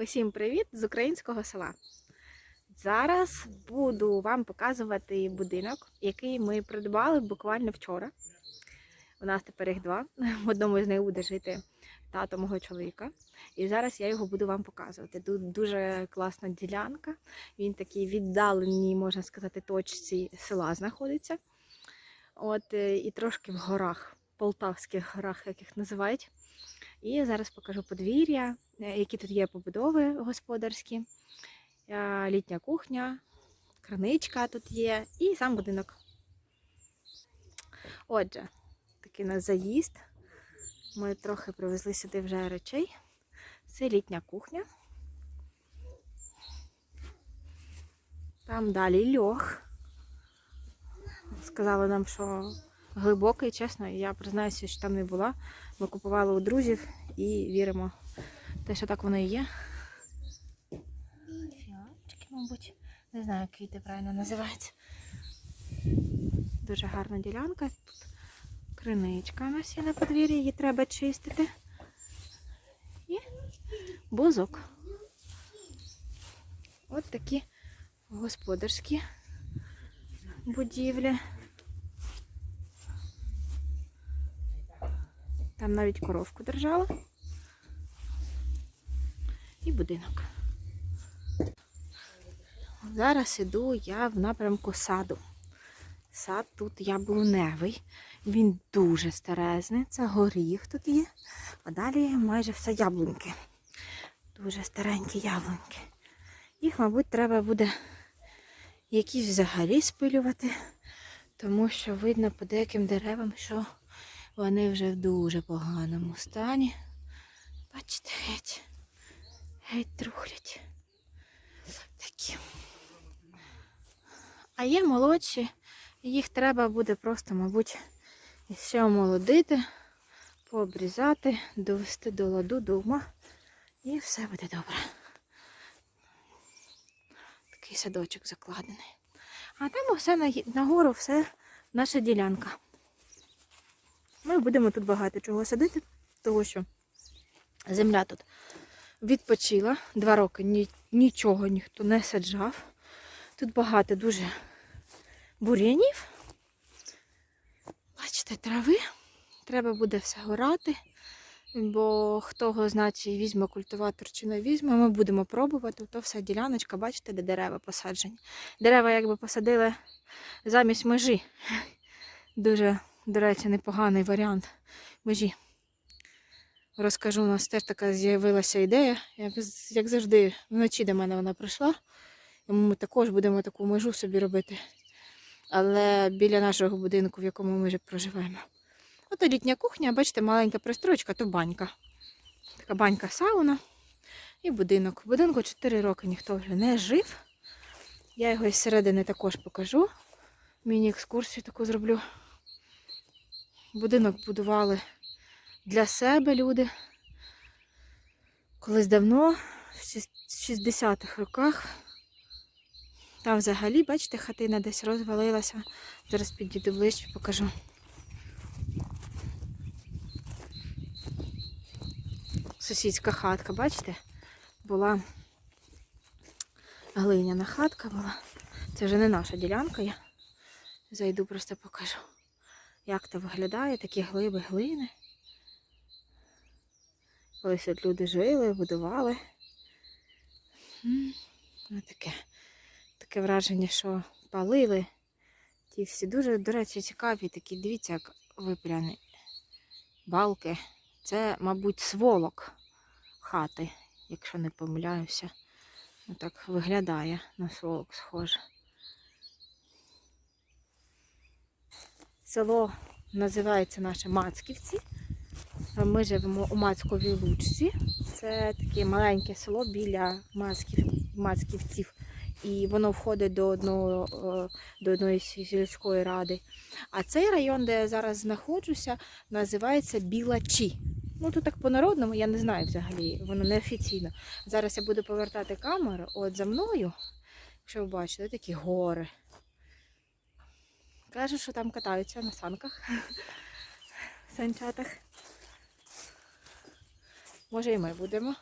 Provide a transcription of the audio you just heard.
Усім привіт з українського села. Зараз буду вам показувати будинок, який ми придбали буквально вчора. У нас тепер їх два. В одному з них буде жити тато мого чоловіка. І зараз я його буду вам показувати. Тут дуже класна ділянка. Він такий віддаленій, можна сказати, точці села знаходиться. От е, і трошки в горах, полтавських горах, як їх називають. І зараз покажу подвір'я, е, які тут є побудови господарські, е, літня кухня, краничка тут є і сам будинок. Отже, такий у заїзд. Ми трохи привезли сюди вже речей. Це літня кухня. Там далі льох. Сказали нам, що глибокий, чесно, я признаюся, що там не була. Ми купували у друзів і віримо те, що так воно і є. Фіалочки, мабуть. Не знаю, як квіти правильно називаються. Дуже гарна ділянка. Тут криничка у нас є на подвір'ї, її треба чистити. І бузок. От такі господарські будівлі. Там навіть коровку держала. І будинок. Зараз іду я в напрямку саду. Сад тут яблуневий. Він дуже старезний. Це горіх тут є. А далі майже все яблуньки. Дуже старенькі яблуньки. Їх, мабуть, треба буде якісь взагалі спилювати, тому що видно по деяким деревам, що вони вже в дуже поганому стані. Бачите, геть, геть трухлять. Такі. А є молодші, їх треба буде просто, мабуть, ще омолодити, пообрізати, довести до ладу до ума. І все буде добре. Такий садочок закладений. А там все на, нагору, все наша ділянка. Ми будемо тут багато чого садити, тому що земля тут відпочила. Два роки ні, нічого ніхто не саджав. Тут багато дуже бур'янів. Бачите, трави. Треба буде все горати. Бо хто його значить візьме культиватор чи не візьме, ми будемо пробувати. То вся діляночка, бачите, де дерева посаджені. Дерева якби посадили замість межі. Дуже до речі, непоганий варіант межі. Розкажу, у нас теж така з'явилася ідея. Як, як завжди, вночі до мене вона прийшла. І ми також будемо таку межу собі робити. Але біля нашого будинку, в якому ми вже проживаємо. Ото літня кухня, бачите, маленька пристройка, то банька. Така банька сауна і будинок. В будинку 4 роки ніхто вже не жив. Я його із середини також покажу. Міні-екскурсію таку зроблю. Будинок будували для себе люди. Колись давно, в 60-х роках. Там взагалі, бачите, хатина десь розвалилася. Зараз підійду ближче, покажу. Сусідська хатка, бачите? Була глиняна хатка була. Це вже не наша ділянка. Я зайду, просто покажу як це виглядає, такі глиби глини. Колись тут люди жили, будували. Ось таке. Таке враження, що палили. Ті всі дуже, до речі, цікаві такі, дивіться, як випряні балки. Це, мабуть, сволок хати, якщо не помиляюся. Так виглядає на сволок схоже. Село називається наше Мацківці. Ми живемо у Мацьковій Лучці. Це таке маленьке село біля Мацків, Мацківців. І воно входить до одного, до одної сільської ради. А цей район, де я зараз знаходжуся, називається Білачі. Ну, тут так по-народному, я не знаю взагалі, воно неофіційно. Зараз я буду повертати камеру. От за мною, якщо ви бачите, такі гори. Каже, що там катаються на санках, санчатах. Може і ми будемо.